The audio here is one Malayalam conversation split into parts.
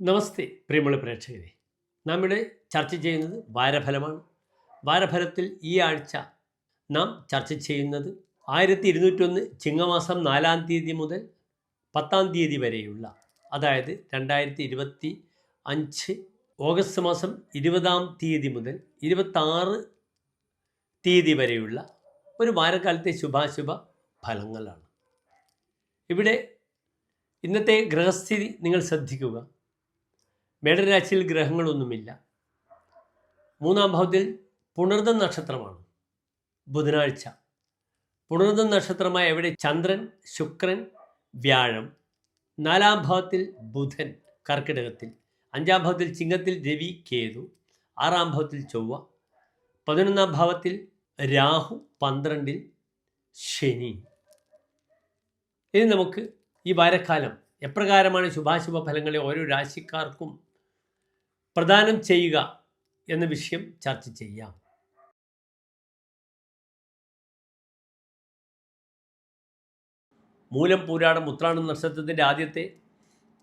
നമസ്തേ പ്രിയമുള്ള പ്രേക്ഷകരെ. നാം ഇവിടെ ചർച്ച ചെയ്യുന്നത് വാരഫലമാണ്. വാരഫലത്തിൽ ഈ ആഴ്ച നാം ചർച്ച ചെയ്യുന്നത് ആയിരത്തി ഇരുന്നൂറ്റൊന്ന് ചിങ്ങമാസം നാലാം തീയതി മുതൽ പത്താം തീയതി വരെയുള്ള അതായത് രണ്ടായിരത്തി ഇരുപത്തി അഞ്ച് ഓഗസ്റ്റ് മാസം ഇരുപതാം തീയതി മുതൽ ഇരുപത്താറ് തീയതി വരെയുള്ള ഒരു വാരക്കാലത്തെ ശുഭാശുഭ ഫലങ്ങളാണ്. ഇവിടെ ഇന്നത്തെ ഗ്രഹസ്ഥിതി നിങ്ങൾ ശ്രദ്ധിക്കുക. മേടരാശിയിൽ ഗ്രഹങ്ങളൊന്നുമില്ല. മൂന്നാം ഭാവത്തിൽ പുണർദം നക്ഷത്രമാണ്. ബുധനാഴ്ച. പുണർദം നക്ഷത്രമായ എവിടെ? ചന്ദ്രൻ ശുക്രൻ വ്യാഴം. നാലാം ഭാവത്തിൽ ബുധൻ കർക്കിടകത്തിൽ. അഞ്ചാം ഭാവത്തിൽ ചിങ്ങത്തിൽ രവി കേതു. ആറാം ഭാവത്തിൽ ചൊവ്വ. പതിനൊന്നാം ഭാവത്തിൽ രാഹു പന്ത്രണ്ടിൽ ശനി. ഇനി നമുക്ക് ഈ വാരക്കാലം എപ്രകാരമാണ് ശുഭാശുഭ ഫലങ്ങളെ ഓരോ രാശിക്കാർക്കും പ്രദാനം ചെയ്യുക എന്ന വിഷയം ചർച്ച ചെയ്യാം. മൂലം പൂരാടം ഉത്രാടം നക്ഷത്രത്തിന്റെ ആദ്യത്തെ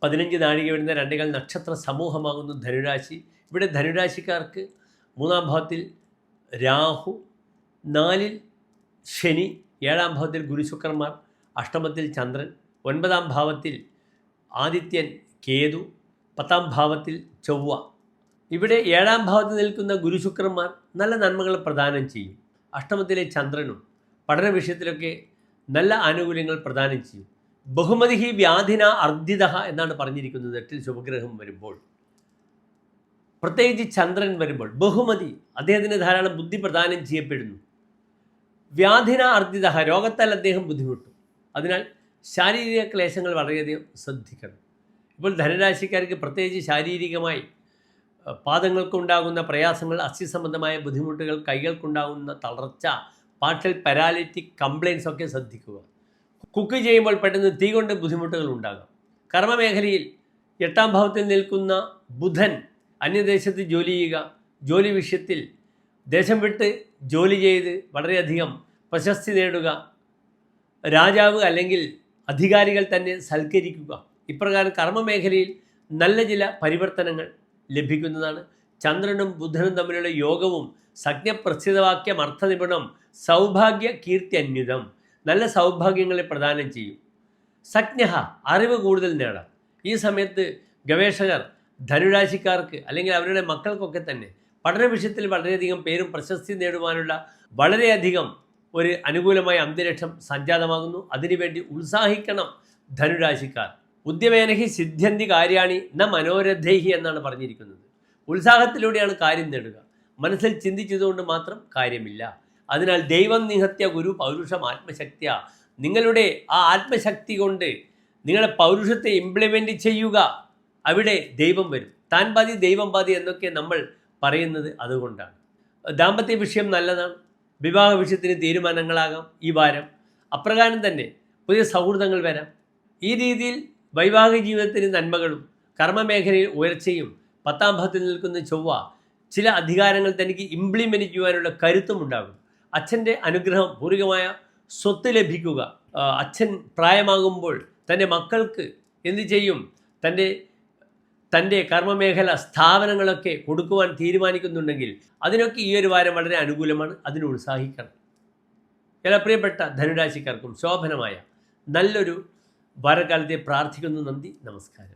പതിനഞ്ച് നാഴിക വരുന്ന രണ്ടേകാൽ നക്ഷത്ര സമൂഹമാകുന്നു ധനുരാശി. ഇവിടെ ധനുരാശിക്കാർക്ക് മൂന്നാം ഭാവത്തിൽ രാഹു നാലിൽ ശനി ഏഴാം ഭാവത്തിൽ ഗുരുശുക്രന്മാർ അഷ്ടമത്തിൽ ചന്ദ്രൻ ഒൻപതാം ഭാവത്തിൽ ആദിത്യൻ കേതു പത്താം ഭാവത്തിൽ ചൊവ്വ. ഇവിടെ ഏഴാം ഭാവത്ത് നിൽക്കുന്ന ഗുരുശുക്രന്മാർ നല്ല നന്മകൾ പ്രദാനം ചെയ്യും. അഷ്ടമത്തിലെ ചന്ദ്രനും പഠന വിഷയത്തിലൊക്കെ നല്ല ആനുകൂല്യങ്ങൾ പ്രദാനം ചെയ്യും. ബഹുമതി ഹി വ്യാധിന അർദ്ധിത എന്നാണ് പറഞ്ഞിരിക്കുന്നത് എട്ടിൽ ശുഭഗ്രഹം വരുമ്പോൾ. പ്രത്യേകിച്ച് ചന്ദ്രൻ വരുമ്പോൾ ബഹുമതി അദ്ദേഹത്തിന് ധാരാളം ബുദ്ധി പ്രദാനം ചെയ്യപ്പെടുന്നു. വ്യാധിന അർദ്ധിത രോഗത്താൽ അദ്ദേഹം ബുദ്ധിമുട്ടും. അതിനാൽ ശാരീരിക ക്ലേശങ്ങൾ വളരെയധികം ശ്രദ്ധിക്കണം. ഇപ്പോൾ ധനരാശിക്കാർക്ക് പ്രത്യേകിച്ച് ശാരീരികമായി പാദങ്ങൾക്കുണ്ടാകുന്ന പ്രയാസങ്ങൾ അസ്ഥിസംബന്ധമായ ബുദ്ധിമുട്ടുകൾ കൈകൾക്കുണ്ടാകുന്ന തളർച്ച പാർഷ്യൽ പാരാലിറ്റിക് കംപ്ലയിൻസ് ഒക്കെ ശ്രദ്ധിക്കുക. കുക്ക് ചെയ്യുമ്പോൾ പെട്ടെന്ന് തീ കൊണ്ട് ബുദ്ധിമുട്ടുകൾ ഉണ്ടാകാം. കർമ്മമേഖലയിൽ എട്ടാം ഭാവത്തിൽ നിൽക്കുന്ന ബുധൻ അന്യദേശത്ത് ജോലി ചെയ്യുക ജോലി വിഷയത്തിൽ ദേശം വിട്ട് ജോലി ചെയ്ത് വളരെയധികം പ്രശസ്തി നേടുക രാജാവ് അല്ലെങ്കിൽ അധികാരികൾ തന്നെ സൽക്കരിക്കുക. ഇപ്രകാരം കർമ്മമേഖലയിൽ നല്ല ചില പരിവർത്തനങ്ങൾ ലഭിക്കുന്നതാണ്. ചന്ദ്രനും ബുധനും തമ്മിലുള്ള യോഗവും സജ്ഞപ്രസിദ്ധവാക്യം അർത്ഥനിപുണം സൗഭാഗ്യ കീർത്തി അന്യുതം നല്ല സൗഭാഗ്യങ്ങളെ പ്രദാനം ചെയ്യും. സജ്ഞ അറിവ് കൂടുതൽ നേടാം. ഈ സമയത്ത് ഗവേഷകർ ധനുരാശിക്കാർക്ക് അല്ലെങ്കിൽ അവരുടെ മക്കൾക്കൊക്കെ തന്നെ പഠന വിഷയത്തിൽ വളരെയധികം പേരും പ്രശസ്തി നേടുവാനുള്ള വളരെയധികം ഒരു അനുകൂലമായ അന്തരീക്ഷം സംജാതമാകുന്നു. അതിനുവേണ്ടി ഉത്സാഹിക്കണം ധനുരാശിക്കാർ. ഉദ്യമേനഹി സിദ്ധ്യന്തി കാര്യാണി ന മനോരഥൈഹി എന്നാണ് പറഞ്ഞിരിക്കുന്നത്. ഉത്സാഹത്തിലൂടെയാണ് കാര്യം നേടുക. മനസ്സിൽ ചിന്തിച്ചതുകൊണ്ട് മാത്രം കാര്യമില്ല. അതിനാൽ ദൈവം നിഹത്യ ഗുരു പൗരുഷം ആത്മശക്തിയ. നിങ്ങളുടെ ആ ആത്മശക്തി കൊണ്ട് നിങ്ങളെ പൗരുഷത്തെ ഇംപ്ലിമെന്റ് ചെയ്യുക. അവിടെ ദൈവം വരും. താൻ പാതി ദൈവം പാതി എന്നൊക്കെ നമ്മൾ പറയുന്നത് അതുകൊണ്ടാണ്. ദാമ്പത്യ വിഷയം നല്ലതാണ്. വിവാഹ വിഷയത്തിന് തീരുമാനങ്ങളാകാം ഈ വാരം. അപ്രകാരം തന്നെ പുതിയ സൗഹൃദങ്ങൾ വരാം. ഈ രീതിയിൽ വൈവാഹിക ജീവിതത്തിന് നന്മകളും കർമ്മമേഖലയിൽ ഉയർച്ചയും പത്താം ഭാഗത്തിൽ നിൽക്കുന്ന ചൊവ്വ ചില അധികാരങ്ങൾ തനിക്ക് ഇംപ്ലിമെന്റ് ചെയ്യുവാനുള്ള കരുത്തും ഉണ്ടാകും. അച്ഛന്റെ അനുഗ്രഹം പൂർവികമായ സ്വത്ത് ലഭിക്കുക. അച്ഛൻ പ്രായമാകുമ്പോൾ തന്റെ മക്കൾക്ക് എന്ത് ചെയ്യും? തന്റെ തന്റെ കർമ്മമേഖല സ്ഥാപനങ്ങളൊക്കെ കൊടുക്കുവാൻ തീരുമാനിക്കുന്നുണ്ടെങ്കിൽ അതിനൊക്കെ ഈ ഒരു വാരം വളരെ അനുകൂലമാണ്. അതിന് ഉത്സാഹിക്കണം. എല്ലാ പ്രിയപ്പെട്ട ധനുരാശിക്കാർക്കും ശോഭനമായ നല്ലൊരു വാരക്കാലത്തെ പ്രാർത്ഥിക്കുന്നു നന്ദി നമസ്കാരം.